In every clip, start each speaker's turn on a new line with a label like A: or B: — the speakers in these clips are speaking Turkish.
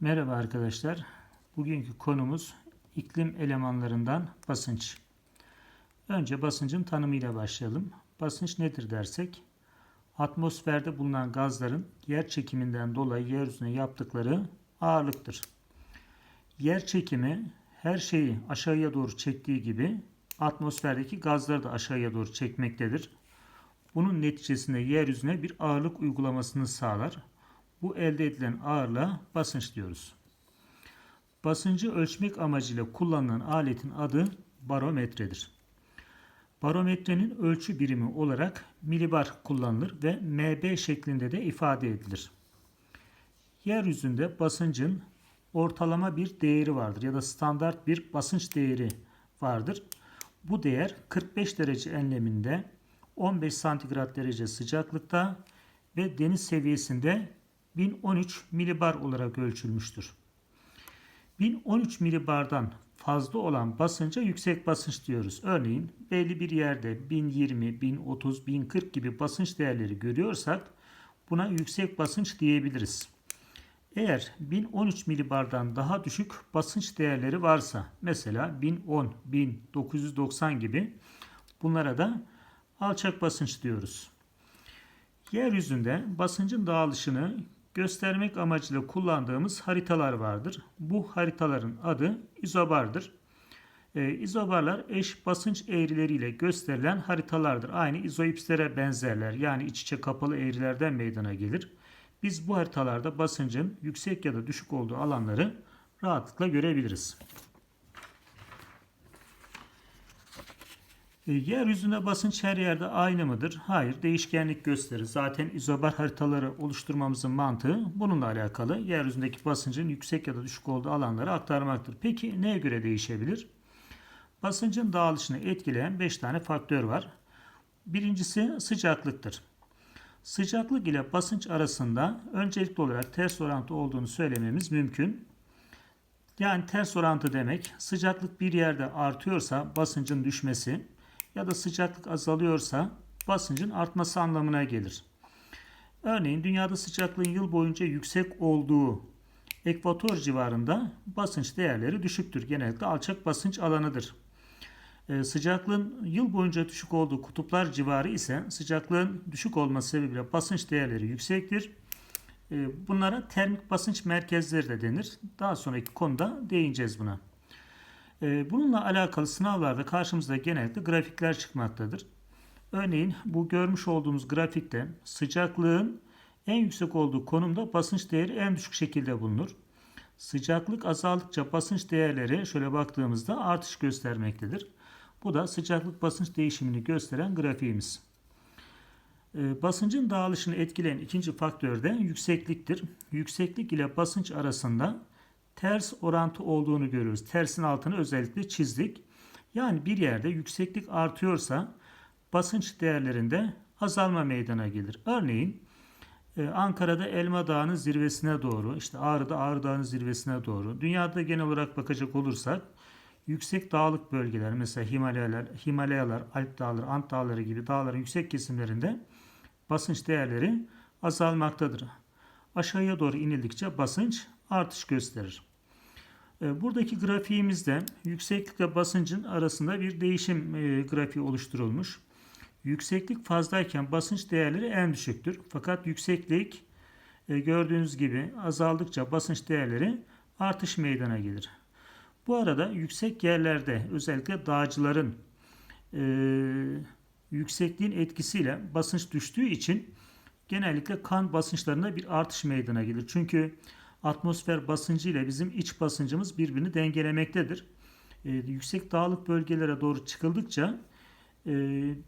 A: Merhaba arkadaşlar. Bugünkü konumuz iklim elemanlarından basınç. Önce basıncın tanımıyla başlayalım. Basınç nedir dersek, atmosferde bulunan gazların yer çekiminden dolayı yeryüzüne yaptıkları ağırlıktır. Yer çekimi her şeyi aşağıya doğru çektiği gibi atmosferdeki gazları da aşağıya doğru çekmektedir. Bunun neticesinde yeryüzüne bir ağırlık uygulamasını sağlar. Bu elde edilen ağırlığa basınç diyoruz. Basıncı ölçmek amacıyla kullanılan aletin adı barometredir. Barometrenin ölçü birimi olarak milibar kullanılır ve MB şeklinde de ifade edilir. Yeryüzünde basıncın ortalama bir değeri vardır ya da standart bir basınç değeri vardır. Bu değer 45 derece enleminde 15 santigrat derece sıcaklıkta ve deniz seviyesinde 1013 milibar olarak ölçülmüştür. 1013 milibardan fazla olan basınca yüksek basınç diyoruz. Örneğin belli bir yerde 1020, 1030, 1040 gibi basınç değerleri görüyorsak buna yüksek basınç diyebiliriz. Eğer 1013 milibardan daha düşük basınç değerleri varsa mesela 1010, 1990 gibi bunlara da alçak basınç diyoruz. Yeryüzünde basıncın dağılışını göstermek amacıyla kullandığımız haritalar vardır. Bu haritaların adı izobardır. Ee, izobarlar eş basınç eğrileriyle gösterilen haritalardır. Aynı izoipslere benzerler. Yani iç içe kapalı eğrilerden meydana gelir. Biz bu haritalarda basıncın yüksek ya da düşük olduğu alanları rahatlıkla görebiliriz. E, yeryüzünde basınç her yerde aynı mıdır? Hayır, değişkenlik gösterir. Zaten izobar haritaları oluşturmamızın mantığı bununla alakalı. Yeryüzündeki basıncın yüksek ya da düşük olduğu alanları aktarmaktır. Peki neye göre değişebilir? Basıncın dağılışını etkileyen 5 tane faktör var. Birincisi sıcaklıktır. Sıcaklık ile basınç arasında öncelikli olarak ters orantı olduğunu söylememiz mümkün. Yani ters orantı demek sıcaklık bir yerde artıyorsa basıncın düşmesi, ya da sıcaklık azalıyorsa basıncın artması anlamına gelir. Örneğin dünyada sıcaklığın yıl boyunca yüksek olduğu ekvator civarında basınç değerleri düşüktür. Genellikle alçak basınç alanıdır. Ee, sıcaklığın yıl boyunca düşük olduğu kutuplar civarı ise sıcaklığın düşük olması sebebiyle basınç değerleri yüksektir. Ee, bunlara termik basınç merkezleri de denir. Daha sonraki konuda değineceğiz buna. Ee, bununla alakalı sınavlarda karşımıza genellikle grafikler çıkmaktadır. Örneğin bu görmüş olduğumuz grafikte sıcaklığın en yüksek olduğu konumda basınç değeri en düşük şekilde bulunur. Sıcaklık azaldıkça basınç değerleri şöyle baktığımızda artış göstermektedir. Bu da sıcaklık basınç değişimini gösteren grafiğimiz. Ee, basıncın dağılışını etkileyen ikinci faktör de yüksekliktir. Yükseklik ile basınç arasında ters orantı olduğunu görüyoruz. Tersin altını özellikle çizdik. Yani bir yerde yükseklik artıyorsa basınç değerlerinde azalma meydana gelir. Örneğin e, Ankara'da Elma Dağı'nın zirvesine doğru, işte Ağrı'da Ağrı Dağı'nın zirvesine doğru. Dünyada genel olarak bakacak olursak yüksek dağlık bölgeler mesela Himalayalar, Himalayalar, Alp Dağları, Ant Dağları gibi dağların yüksek kesimlerinde basınç değerleri azalmaktadır. Aşağıya doğru inildikçe basınç artış gösterir. E, buradaki grafiğimizde yükseklikle basıncın arasında bir değişim e, grafiği oluşturulmuş. Yükseklik fazlayken basınç değerleri en düşüktür. Fakat yükseklik e, gördüğünüz gibi azaldıkça basınç değerleri artış meydana gelir. Bu arada yüksek yerlerde özellikle dağcıların yüksekliğin etkisiyle basınç düştüğü için genellikle kan basınçlarında bir artış meydana gelir. Çünkü atmosfer basıncı ile bizim iç basıncımız birbirini dengelemektedir. E, yüksek dağlık bölgelere doğru çıkıldıkça e,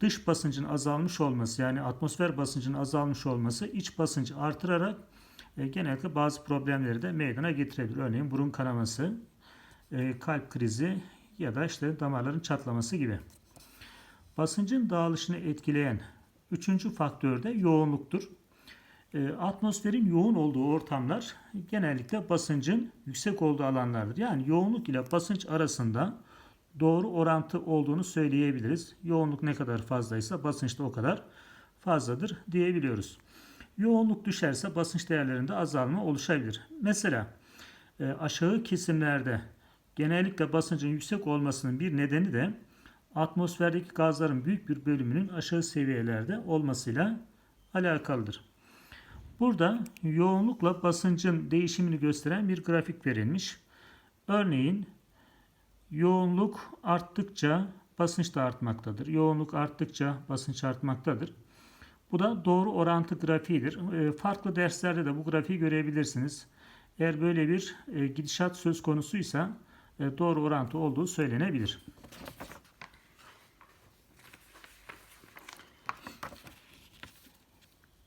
A: dış basıncın azalmış olması yani atmosfer basıncının azalmış olması iç basıncı artırarak e, genellikle bazı problemleri de meydana getirebilir. Örneğin burun kanaması, e, kalp krizi ya da işte damarların çatlaması gibi. Basıncın dağılışını etkileyen üçüncü faktör de yoğunluktur. Ee, atmosferin yoğun olduğu ortamlar genellikle basıncın yüksek olduğu alanlardır. Yani yoğunluk ile basınç arasında doğru orantı olduğunu söyleyebiliriz. Yoğunluk ne kadar fazlaysa basınç da o kadar fazladır diyebiliyoruz. Yoğunluk düşerse basınç değerlerinde azalma oluşabilir. Mesela E, aşağı kesimlerde genellikle basıncın yüksek olmasının bir nedeni de atmosferdeki gazların büyük bir bölümünün aşağı seviyelerde olmasıyla alakalıdır. Burada yoğunlukla basıncın değişimini gösteren bir grafik verilmiş. Örneğin yoğunluk arttıkça basınç da artmaktadır. Yoğunluk arttıkça basınç artmaktadır. Bu da doğru orantı grafiğidir. E, farklı derslerde de bu grafiği görebilirsiniz. Eğer böyle bir e, gidişat söz konusuysa e, doğru orantı olduğu söylenebilir.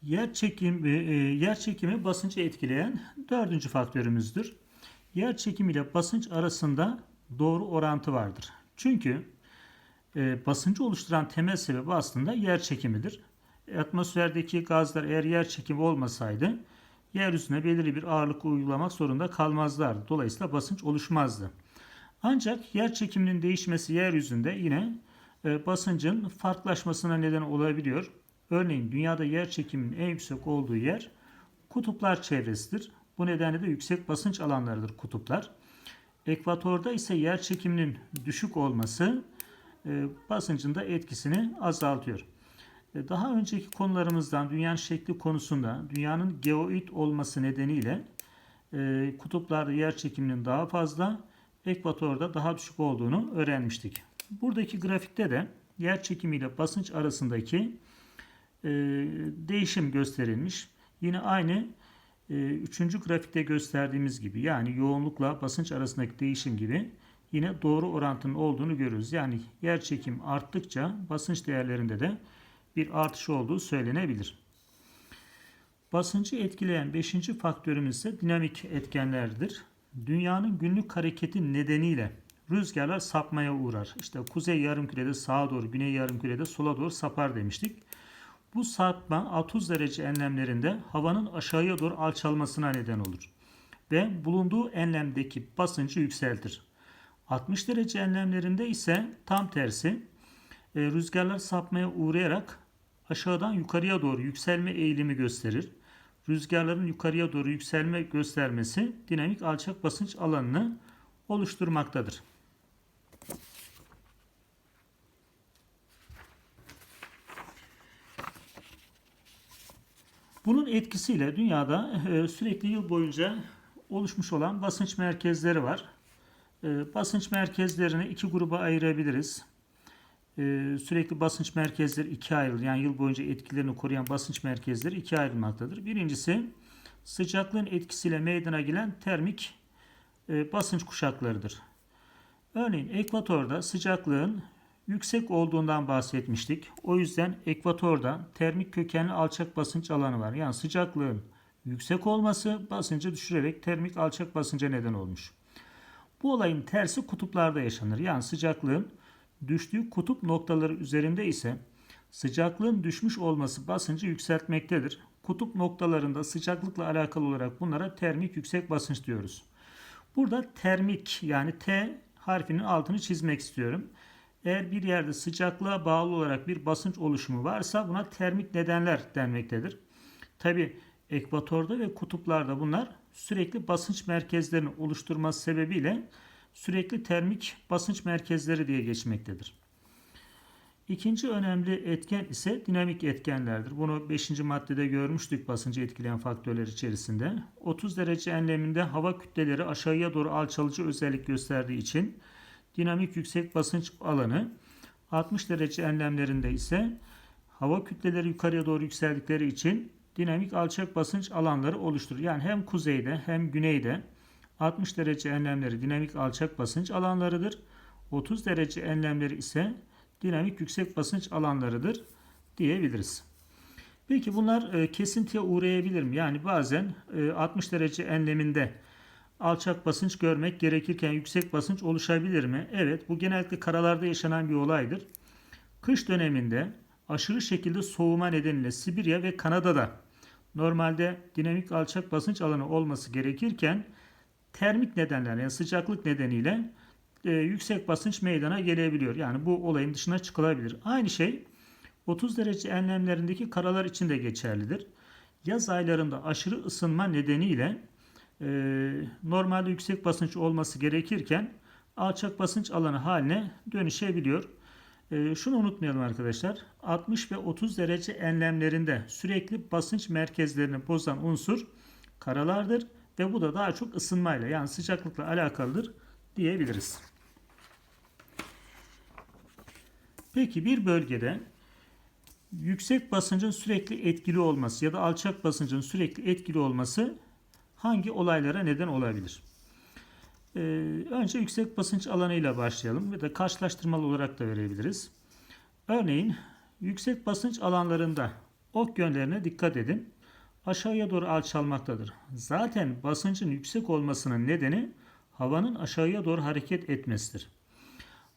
A: Yer çekimi, e, yer çekimi basıncı etkileyen dördüncü faktörümüzdür. Yer çekimi ile basınç arasında doğru orantı vardır. Çünkü e, basıncı oluşturan temel sebebi aslında yer çekimidir. Atmosferdeki gazlar eğer yer çekimi olmasaydı yeryüzüne belirli bir ağırlık uygulamak zorunda kalmazlardı. Dolayısıyla basınç oluşmazdı. Ancak yer çekiminin değişmesi yeryüzünde yine e, basıncın farklılaşmasına neden olabiliyor. Örneğin dünyada yer çekiminin en yüksek olduğu yer kutuplar çevresidir. Bu nedenle de yüksek basınç alanlarıdır kutuplar. Ekvatorda ise yer çekiminin düşük olması e, basıncın da etkisini azaltıyor. E, daha önceki konularımızdan dünyanın şekli konusunda dünyanın geoid olması nedeniyle e, kutuplarda yer çekiminin daha fazla, ekvatorda daha düşük olduğunu öğrenmiştik. Buradaki grafikte de yer çekimi ile basınç arasındaki e, değişim gösterilmiş. Yine aynı e, üçüncü grafikte gösterdiğimiz gibi yani yoğunlukla basınç arasındaki değişim gibi yine doğru orantının olduğunu görürüz. Yani yer çekim arttıkça basınç değerlerinde de bir artış olduğu söylenebilir. Basıncı etkileyen beşinci faktörümüz ise dinamik etkenlerdir. Dünyanın günlük hareketi nedeniyle rüzgarlar sapmaya uğrar. İşte kuzey yarımkürede sağa doğru, güney yarımkürede sola doğru sapar demiştik. Bu sapma 30 derece enlemlerinde havanın aşağıya doğru alçalmasına neden olur ve bulunduğu enlemdeki basıncı yükseltir. 60 derece enlemlerinde ise tam tersi e, rüzgarlar sapmaya uğrayarak aşağıdan yukarıya doğru yükselme eğilimi gösterir. Rüzgarların yukarıya doğru yükselme göstermesi dinamik alçak basınç alanını oluşturmaktadır. Bunun etkisiyle dünyada e, sürekli yıl boyunca oluşmuş olan basınç merkezleri var. E, basınç merkezlerini iki gruba ayırabiliriz. E, sürekli basınç merkezleri ikiye ayrılır. Yani yıl boyunca etkilerini koruyan basınç merkezleri ikiye ayrılmaktadır. Birincisi sıcaklığın etkisiyle meydana gelen termik basınç kuşaklarıdır. Örneğin ekvatorda sıcaklığın yüksek olduğundan bahsetmiştik. O yüzden ekvatorda termik kökenli alçak basınç alanı var. Yani sıcaklığın yüksek olması basıncı düşürerek termik alçak basınca neden olmuş. Bu olayın tersi kutuplarda yaşanır. Yani sıcaklığın düştüğü kutup noktaları üzerinde ise sıcaklığın düşmüş olması basıncı yükseltmektedir. Kutup noktalarında sıcaklıkla alakalı olarak bunlara termik yüksek basınç diyoruz. Burada termik yani T harfinin altını çizmek istiyorum. Eğer bir yerde sıcaklığa bağlı olarak bir basınç oluşumu varsa buna termik nedenler denmektedir. Tabi ekvatorda ve kutuplarda bunlar sürekli basınç merkezlerini oluşturması sebebiyle sürekli termik basınç merkezleri diye geçmektedir. İkinci önemli etken ise dinamik etkenlerdir. Bunu 5. maddede görmüştük basıncı etkileyen faktörler içerisinde. 30 derece enleminde hava kütleleri aşağıya doğru alçalıcı özellik gösterdiği için dinamik yüksek basınç alanı 60 derece enlemlerinde ise hava kütleleri yukarıya doğru yükseldikleri için dinamik alçak basınç alanları oluşturur. Yani hem kuzeyde hem güneyde 60 derece enlemleri dinamik alçak basınç alanlarıdır. 30 derece enlemleri ise dinamik yüksek basınç alanlarıdır diyebiliriz. Peki bunlar e, kesintiye uğrayabilir mi? Yani bazen 60 e, derece enleminde alçak basınç görmek gerekirken yüksek basınç oluşabilir mi? Evet bu genellikle karalarda yaşanan bir olaydır. Kış döneminde aşırı şekilde soğuma nedeniyle Sibirya ve Kanada'da normalde dinamik alçak basınç alanı olması gerekirken termik nedenler yani sıcaklık nedeniyle e, yüksek basınç meydana gelebiliyor. Yani bu olayın dışına çıkılabilir. Aynı şey 30 derece enlemlerindeki karalar için de geçerlidir. Yaz aylarında aşırı ısınma nedeniyle e, normalde yüksek basınç olması gerekirken alçak basınç alanı haline dönüşebiliyor. E, şunu unutmayalım arkadaşlar. 60 ve 30 derece enlemlerinde sürekli basınç merkezlerini bozan unsur karalardır ve bu da daha çok ısınmayla yani sıcaklıkla alakalıdır diyebiliriz. Peki bir bölgede yüksek basıncın sürekli etkili olması ya da alçak basıncın sürekli etkili olması hangi olaylara neden olabilir? Ee, önce yüksek basınç alanıyla başlayalım ve de karşılaştırmalı olarak da verebiliriz. Örneğin yüksek basınç alanlarında ok yönlerine dikkat edin. Aşağıya doğru alçalmaktadır. Zaten basıncın yüksek olmasının nedeni havanın aşağıya doğru hareket etmesidir.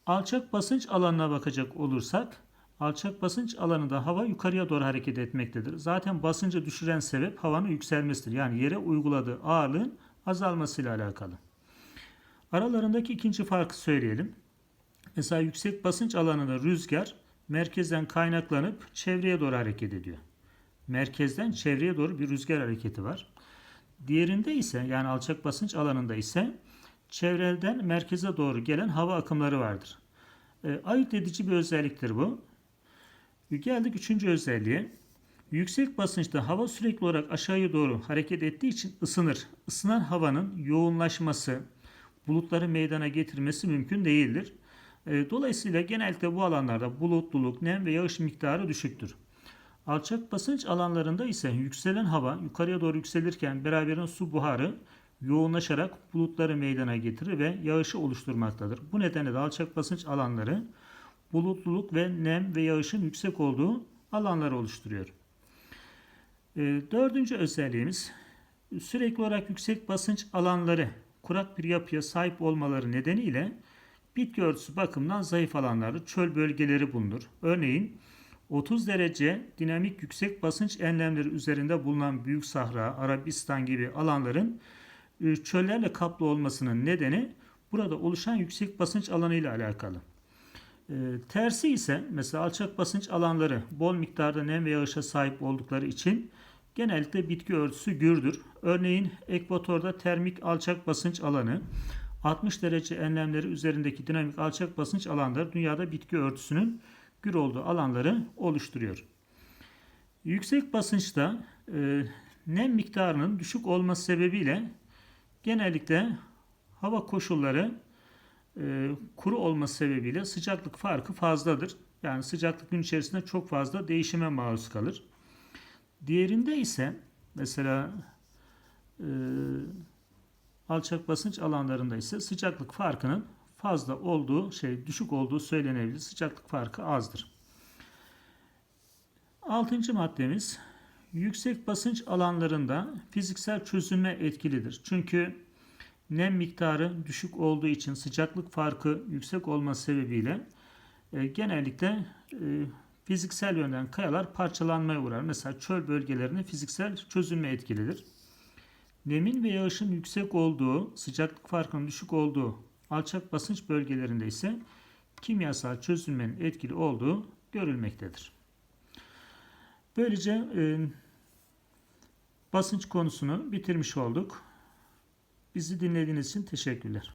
A: Alçak basınç alanına bakacak olursak alçak basınç alanında hava yukarıya doğru hareket etmektedir. Zaten basıncı düşüren sebep havanın yükselmesidir. Yani yere uyguladığı ağırlığın azalmasıyla alakalı. Aralarındaki ikinci farkı söyleyelim. Mesela yüksek basınç alanında rüzgar merkezden kaynaklanıp çevreye doğru hareket ediyor. Merkezden çevreye doğru bir rüzgar hareketi var. Diğerinde ise yani alçak basınç alanında ise çevreden merkeze doğru gelen hava akımları vardır. E, ayırt edici bir özelliktir bu. Geldik üçüncü özelliğe. Yüksek basınçta hava sürekli olarak aşağıya doğru hareket ettiği için ısınır. Isınan havanın yoğunlaşması, bulutları meydana getirmesi mümkün değildir. E, dolayısıyla genellikle bu alanlarda bulutluluk, nem ve yağış miktarı düşüktür. Alçak basınç alanlarında ise yükselen hava yukarıya doğru yükselirken beraberinde su buharı yoğunlaşarak bulutları meydana getirir ve yağışı oluşturmaktadır. Bu nedenle de alçak basınç alanları bulutluluk ve nem ve yağışın yüksek olduğu alanlar oluşturuyor. E, dördüncü özelliğimiz sürekli olarak yüksek basınç alanları kurak bir yapıya sahip olmaları nedeniyle bitki örtüsü bakımından zayıf alanları, çöl bölgeleri bulunur. Örneğin 30 derece dinamik yüksek basınç enlemleri üzerinde bulunan Büyük Sahra, Arabistan gibi alanların e, çöllerle kaplı olmasının nedeni burada oluşan yüksek basınç alanı ile alakalı. E, tersi ise mesela alçak basınç alanları bol miktarda nem ve yağışa sahip oldukları için genellikle bitki örtüsü gürdür. Örneğin ekvatorda termik alçak basınç alanı 60 derece enlemleri üzerindeki dinamik alçak basınç alanları dünyada bitki örtüsünün gür olduğu alanları oluşturuyor. Yüksek basınçta e, nem miktarının düşük olması sebebiyle genellikle hava koşulları e, kuru olması sebebiyle sıcaklık farkı fazladır. Yani sıcaklık gün içerisinde çok fazla değişime maruz kalır. Diğerinde ise mesela e, alçak basınç alanlarında ise sıcaklık farkının fazla olduğu şey düşük olduğu söylenebilir. Sıcaklık farkı azdır. Altıncı maddemiz yüksek basınç alanlarında fiziksel çözünme etkilidir. Çünkü nem miktarı düşük olduğu için sıcaklık farkı yüksek olması sebebiyle e, genellikle e, fiziksel yönden kayalar parçalanmaya uğrar. Mesela çöl bölgelerinde fiziksel çözünme etkilidir. Nemin ve yağışın yüksek olduğu, sıcaklık farkının düşük olduğu alçak basınç bölgelerinde ise kimyasal çözünmenin etkili olduğu görülmektedir. Böylece e, basınç konusunu bitirmiş olduk. Bizi dinlediğiniz için teşekkürler.